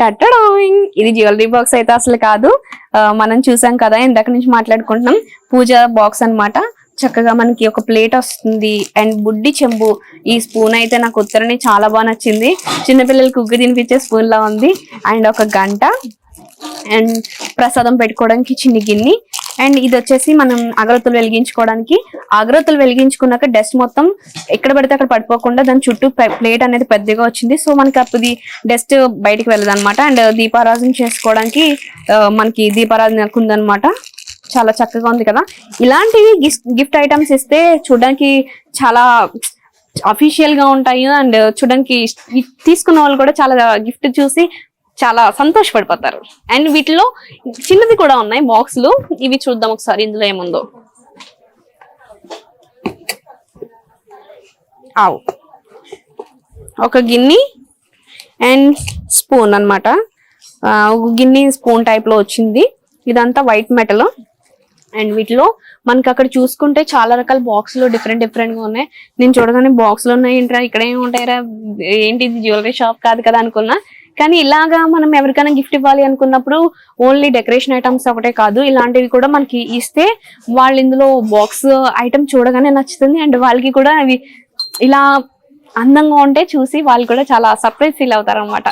టట్టడాయింగ్. ఇది jewellery box అయితే అసలు కాదు. మనం చూసాం కదా ఇందాక నుంచి మాట్లాడుకుంటున్నాం. పూజ బాక్స్ అన్నమాట. చక్కగా మనకి ఒక ప్లేట్ వస్తుంది. అండ్ బుడ్డి చెంబు. ఈ స్పూన్ అయితే నాకు ఉత్తరని చాలా బాగా నచ్చింది. చిన్నపిల్లలకి ఉగ్గు తినిపించే స్పూన్ లా ఉంది. అండ్ ఒక గంట. అండ్ ప్రసాదం పెట్టుకోవడానికి చిన్ని గిన్నె. అండ్ ఇది వచ్చేసి మనం అగరత్తులు వెలిగించుకోవడానికి. అగరత్తులు వెలిగించుకున్నాక డస్ట్ మొత్తం ఎక్కడ పడితే అక్కడ పడిపోకుండా దాని చుట్టూ ప్లేట్ అనేది పెద్దగా వచ్చింది. సో మనకి అప్పుడు డస్ట్ బయటికి వెళ్ళదు అనమాట అండ్ దీపారాధన చేసుకోవడానికి మనకి దీపారాధన ఉందన్నమాట చాలా చక్కగా ఉంది కదా. ఇలాంటివి గిఫ్ట్ ఐటమ్స్ ఇస్తే చూడడానికి చాలా అఫీషియల్గా ఉంటాయి. అండ్ చూడడానికి తీసుకున్న వాళ్ళు కూడా చాలా గిఫ్ట్ చూసి చాలా సంతోషపడిపోతారు. అండ్ వీటిలో చిన్నది కూడా ఉన్నాయి బాక్స్లు. ఇవి చూద్దాం ఒకసారి ఇందులో ఏముందో. ఆవు. ఒక గిన్నె అండ్ స్పూన్ అన్నమాట. ఒక గిన్నె స్పూన్ టైప్లో వచ్చింది. ఇదంతా వైట్ మెటల్. అండ్ వీటిలో మనకి అక్కడ చూసుకుంటే చాలా రకాల బాక్సులు డిఫరెంట్ డిఫరెంట్గా ఉన్నాయి. నేను చూడగానే బాక్సులు ఉన్నాయి ఏంట్రా? ఇక్కడ ఏమి ఉంటాయరా? ఏంటి ఇది? జ్యువెలరీ షాప్ కాదు కదా అనుకున్నా. కానీ ఇలాగా మనం ఎవరికైనా గిఫ్ట్ ఇవ్వాలి అనుకున్నప్పుడు ఓన్లీ డెకరేషన్ ఐటమ్స్ ఒకటే కాదు. ఇలాంటివి కూడా మనకి ఇస్తే వాళ్ళు ఇందులో బాక్స్ ఐటమ్ చూడగానే నచ్చుతుంది అండ్ వాళ్ళకి కూడా అవి ఇలా అందంగా ఉంటే చూసి వాళ్ళు కూడా చాలా సర్ప్రైజ్ ఫీల్ అవుతారు అనమాట